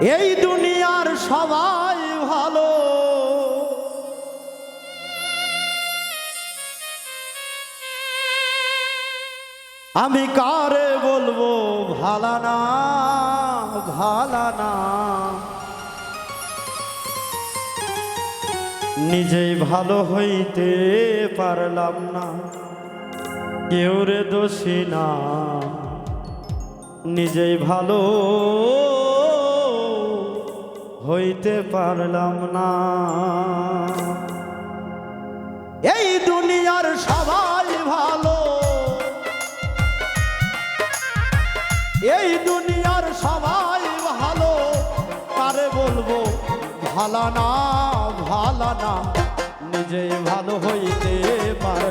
এই দুনিয়ার সবাই ভালো। আমি কারে বলব ভালা না ভালা না নিজেই ভালো হইতে পারলাম না। কেউ রে দোষী না। নিজেই ভালো হইতে পারলাম না। এই দুনিয়ার সবাই ভালো। এই দুনিয়ার সবাই ভালো। কারে বলব? ভালা না ভালা না। নিজে ভালো হইতে পারলাম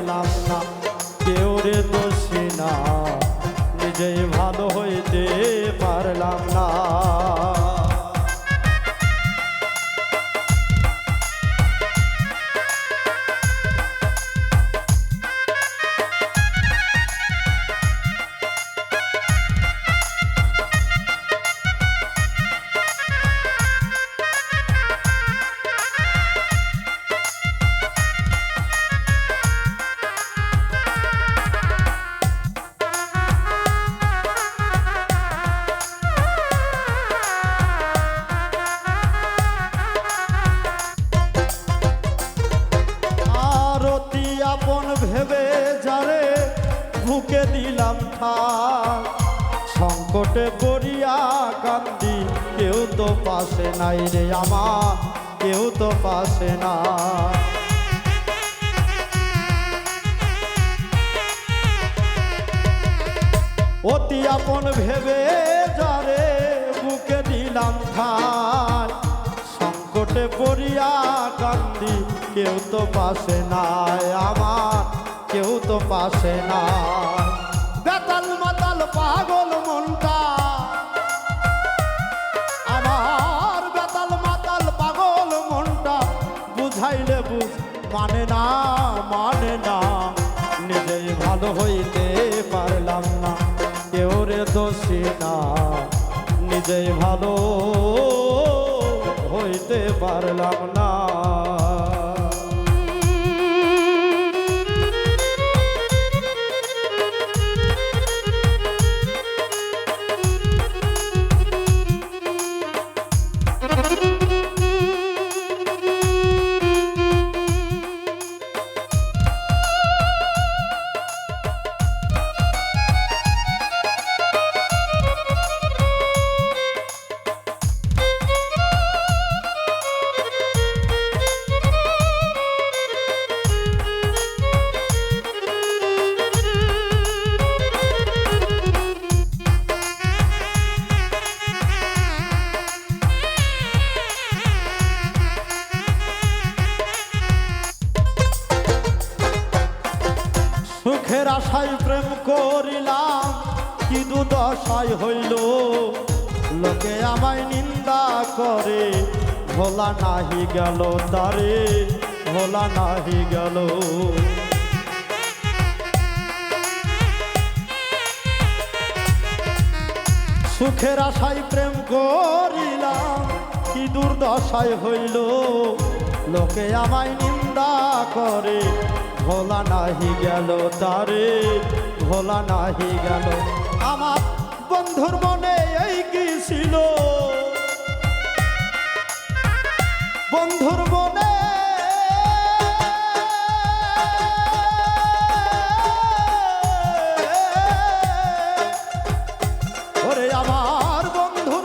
বুকে দিলাম ঠাক সংকটে পড়িয়া কান্দি, কেউ তো পাশে নাই রে আমার কেউ তো পাশে না। অতি আপন ভেবে যারে বুকে দিলাম ঠাই সংকটে পড়িয়া কান্দি, কেউ তো পাশে নাই আমার। কেউ তো পাশে না। বেতাল মাতাল পাগল মনটা। আমার বেতাল মাতাল পাগল মনটা বুঝাইলে বুঝ মানে না মানে না। নিজেই ভালো হইতে পারলাম না, কেউ রে দোষী না। নিজেই ভালো হইতে পারলাম না। আশায় প্রেম করিলাম, কি দুদশায় হইল? লোকে আমায় নিন্দা করে, ভোলা নাহি গেল তারে, ভোলা নাহি গেল। সুখের আশায় প্রেম করিলাম, কি দুর্দশায় হইল? লোকে আমায় নিন্দা করে ভোলা নাহি গেল তারে, ভোলা নাহি গেল। আমার বন্ধুর মনে এই কি ছিল? বন্ধুর মনে আমার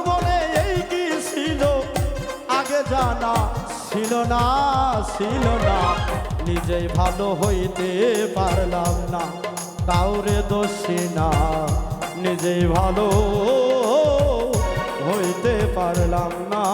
মনে এই ছিল? আগে জানা ছিল না ছিল না। নিজেই ভালো হইতে পারলাম না। কাউরে দোষী না নিজেই ভালো হইতে পারলাম না।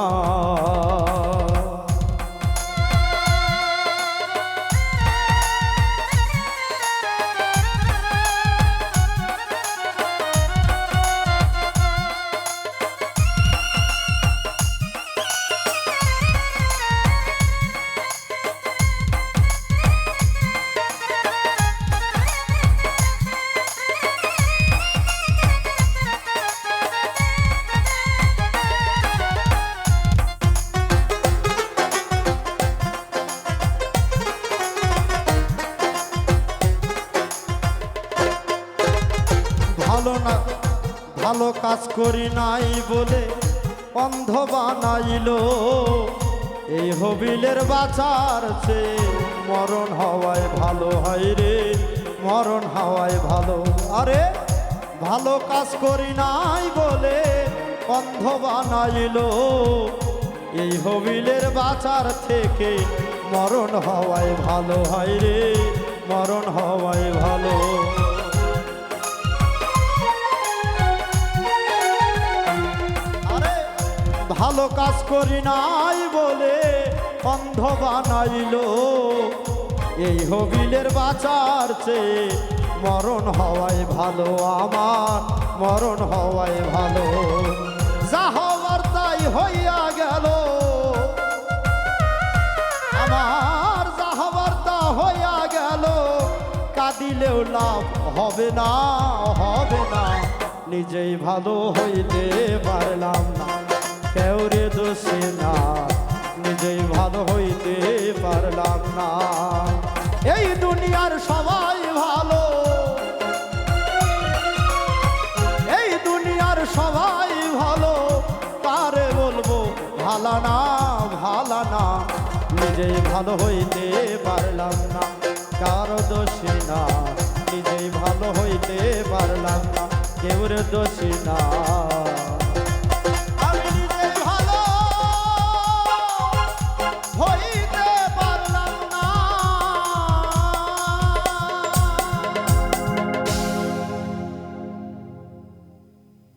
কাজ করি নাই বলে অন্ধ বানাইল। এই হবিলের বাঁচার চেয়ে মরণ হওয়ায় ভালো হয় রে, মরণ হওয়ায় ভালো। আরে, ভালো কাজ করি নাই বলে অন্ধ বানাইল। এই হবিলের বাঁচার থেকে মরণ হওয়ায় ভালো হয় রে, মরণ হওয়ায় ভালো। ভালো কাজ করি নাই বলে অন্ধ বানাইল। এই হবিলের বাঁচার চেয়ে মরণ হওয়ায় ভালো, আমার মরণ হওয়ায় ভালো। যা হওয়ার তাই হইয়া গেল। আমার যা হবার তা হইয়া গেল। কাঁদিলেও লাভ হবে না হবে না। নিজেই ভালো হইতে পারলাম না। কেউরে দোষে না, নিজেই ভালো হইতে পারলাম না। এই দুনিয়ার সবাই ভালো, এই দুনিয়ার সবাই ভালো, কারে বলব ভালা না ভালা না, নিজেই ভালো হইতে পারলাম না। কারও দোষী না, নিজেই ভালো হইতে পারলাম না। কেউর দোষী না।